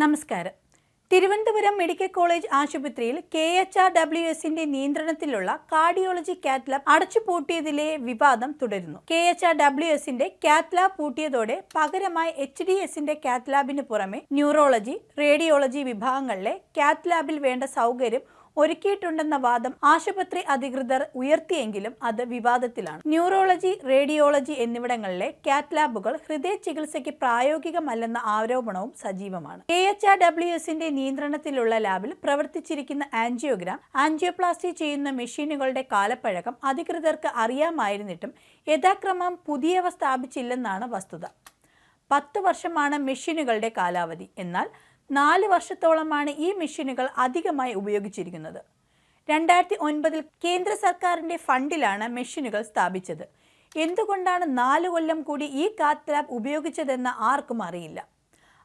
നമസ്കാരം. Thiruvananthapuram medical college ആശുപത്രിയിൽ K H R W എസിന്റെ നിയന്ത്രണത്തിലുള്ള കാർഡിയോളജി കാത്ത് ലാബ് അടച്ചുപൂട്ടിയതിലെ വിവാദം തുടരുന്നു. കെ എച്ച് ആർ ഡബ്ല്യു എസിന്റെ കാത്ത് ലാബ് പൂട്ടിയതോടെ പകരമായി എച്ച് ഡി എസിന്റെ കാത്ത് ലാബിന് പുറമെ ന്യൂറോളജി റേഡിയോളജി വിഭാഗങ്ങളിലെ കാത്ത് ലാബിൽ വേണ്ട സൗകര്യം ഒരുക്കിയിട്ടുണ്ടെന്ന വാദം ആശുപത്രി അധികൃതർ ഉയർത്തിയെങ്കിലും അത് വിവാദത്തിലാണ്. ന്യൂറോളജി റേഡിയോളജി എന്നിവിടങ്ങളിലെ കാറ്റ് ലാബുകൾ ഹൃദയ ചികിത്സയ്ക്ക് പ്രായോഗികമല്ലെന്ന ആരോപണവും സജീവമാണ്. കെ എച്ച് ആർ ഡബ്ല്യു എസിന്റെ നിയന്ത്രണത്തിലുള്ള ലാബിൽ പ്രവർത്തിച്ചിരിക്കുന്ന ആൻജിയോഗ്രാം ആൻജിയോപ്ലാസ്റ്റി ചെയ്യുന്ന മെഷീനുകളുടെ കാലപ്പഴക്കം അധികൃതർക്ക് അറിയാമായിരുന്നിട്ടും യഥാക്രമം പുതിയവ സ്ഥാപിച്ചില്ലെന്നാണ് വസ്തുത. പത്ത് വർഷമാണ് മെഷീനുകളുടെ കാലാവധി. എന്നാൽ നാല് വർഷത്തോളമാണ് ഈ മെഷീനുകൾ അധികമായി ഉപയോഗിച്ചിരിക്കുന്നത്. രണ്ടായിരത്തി ഒൻപതിൽ കേന്ദ്ര സർക്കാരിന്റെ ഫണ്ടിലാണ് മെഷീനുകൾ സ്ഥാപിച്ചത്. എന്തുകൊണ്ടാണ് നാല് കൊല്ലം കൂടി ഈ കാത്ത് ലാബ് ഉപയോഗിച്ചതെന്ന് ആർക്കും അറിയില്ല.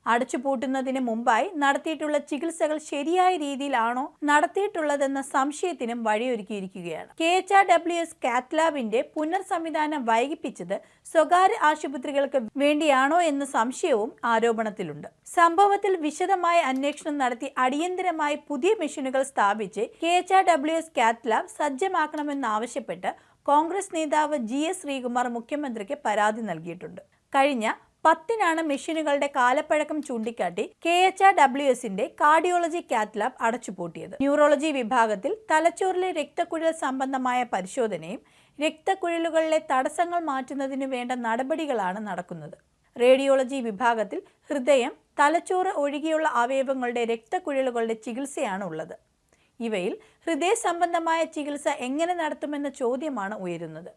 അടച്ചുപൂട്ടുന്നതിന് മുമ്പായി നടത്തിയിട്ടുള്ള ചികിത്സകൾ ശരിയായ രീതിയിലാണോ നടത്തിയിട്ടുള്ളതെന്ന സംശയത്തിനും വഴിയൊരുക്കിയിരിക്കുകയാണ്. K H R W S കാത്ലാബിന്റെ പുനർസംവിധാനം വൈകിപ്പിച്ചത് സ്വകാര്യ ആശുപത്രികൾക്ക് വേണ്ടിയാണോ എന്ന സംശയവും ആരോപണത്തിലുണ്ട്. സംഭവത്തിൽ വിശദമായ അന്വേഷണം നടത്തി അടിയന്തരമായി പുതിയ മെഷീനുകൾ സ്ഥാപിച്ച് K H R W S cath lab സജ്ജമാക്കണമെന്നാവശ്യപ്പെട്ട് Congress നേതാവ് ജി എസ് ശ്രീകുമാർ മുഖ്യമന്ത്രിക്ക് പരാതി നൽകിയിട്ടുണ്ട്. കഴിഞ്ഞ പത്തിനാണ് മെഷീനുകളുടെ കാലപ്പഴക്കം ചൂണ്ടിക്കാട്ടി കെ എച്ച് ആർ ഡബ്ല്യു എസിന്റെ കാർഡിയോളജി കാത്ത് ലാബ് അടച്ചുപൂട്ടിയത്. ന്യൂറോളജി വിഭാഗത്തിൽ തലച്ചോറിലെ രക്തക്കുഴൽ സംബന്ധമായ പരിശോധനയും രക്തക്കുഴലുകളിലെ തടസ്സങ്ങൾ മാറ്റുന്നതിനു വേണ്ട നടപടികളാണ് നടക്കുന്നത്. റേഡിയോളജി വിഭാഗത്തിൽ ഹൃദയം തലച്ചോറ് ഒഴികെയുള്ള അവയവങ്ങളുടെ രക്തക്കുഴലുകളുടെ ചികിത്സയാണ് ഉള്ളത്. ഇവയിൽ ഹൃദയ സംബന്ധമായ ചികിത്സ എങ്ങനെ നടത്തുമെന്ന ചോദ്യമാണ് ഉയരുന്നത്.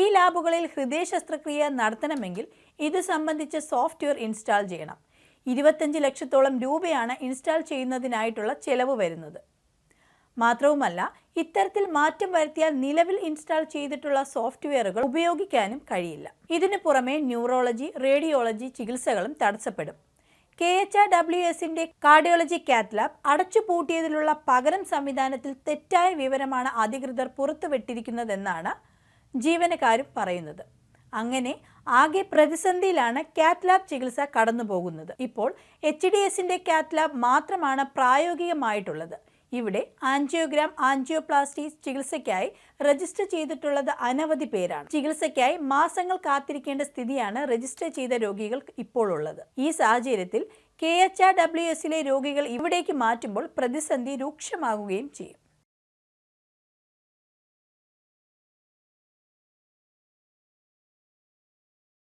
ഈ ലാബുകളിൽ ഹൃദയ ശസ്ത്രക്രിയ നടത്തണമെങ്കിൽ ഇത് സംബന്ധിച്ച് സോഫ്റ്റ്വെയർ ഇൻസ്റ്റാൾ ചെയ്യണം. ഇരുപത്തഞ്ച് ലക്ഷത്തോളം രൂപയാണ് ഇൻസ്റ്റാൾ ചെയ്യുന്നതിനായിട്ടുള്ള ചെലവ് വരുന്നത്. മാത്രവുമല്ല ഇത്തരത്തിൽ മാറ്റം വരുത്തിയാൽ നിലവിൽ ഇൻസ്റ്റാൾ ചെയ്തിട്ടുള്ള സോഫ്റ്റ്വെയറുകൾ ഉപയോഗിക്കാനും കഴിയില്ല. ഇതിനു പുറമെ ന്യൂറോളജി റേഡിയോളജി ചികിത്സകളും തടസ്സപ്പെടും. കെ എച്ച് ആർ ഡബ്ല്യു എസിന്റെ കാർഡിയോളജി കാത്ത് ലാബ് അടച്ചുപൂട്ടിയതിലുള്ള പകരം സംവിധാനത്തിൽ തെറ്റായ വിവരമാണ് അധികൃതർ പുറത്തുവിട്ടിരിക്കുന്നതെന്നാണ് ജീവനക്കാരും പറയുന്നത്. അങ്ങനെ ആകെ പ്രതിസന്ധിയിലാണ് കാറ്റ്ലാബ് ചികിത്സ കടന്നു പോകുന്നത് ഇപ്പോൾ എച്ച് ഡി എസിന്റെ കാറ്റ്ലാബ് മാത്രമാണ് പ്രായോഗികമായിട്ടുള്ളത്. ഇവിടെ ആൻജിയോഗ്രാം ആൻജിയോപ്ലാസ്റ്റി ചികിത്സയ്ക്കായി രജിസ്റ്റർ ചെയ്തിട്ടുള്ളത് അനവധി പേരാണ്. ചികിത്സയ്ക്കായി മാസങ്ങൾ കാത്തിരിക്കേണ്ട സ്ഥിതിയാണ് രജിസ്റ്റർ ചെയ്ത രോഗികൾ ഇപ്പോൾ ഉള്ളത്. ഈ സാഹചര്യത്തിൽ കെ എച്ച് ആർ ഡബ്ല്യു എസിലെ രോഗികൾ ഇവിടേക്ക് മാറ്റുമ്പോൾ പ്രതിസന്ധി രൂക്ഷമാകുകയും ചെയ്യും.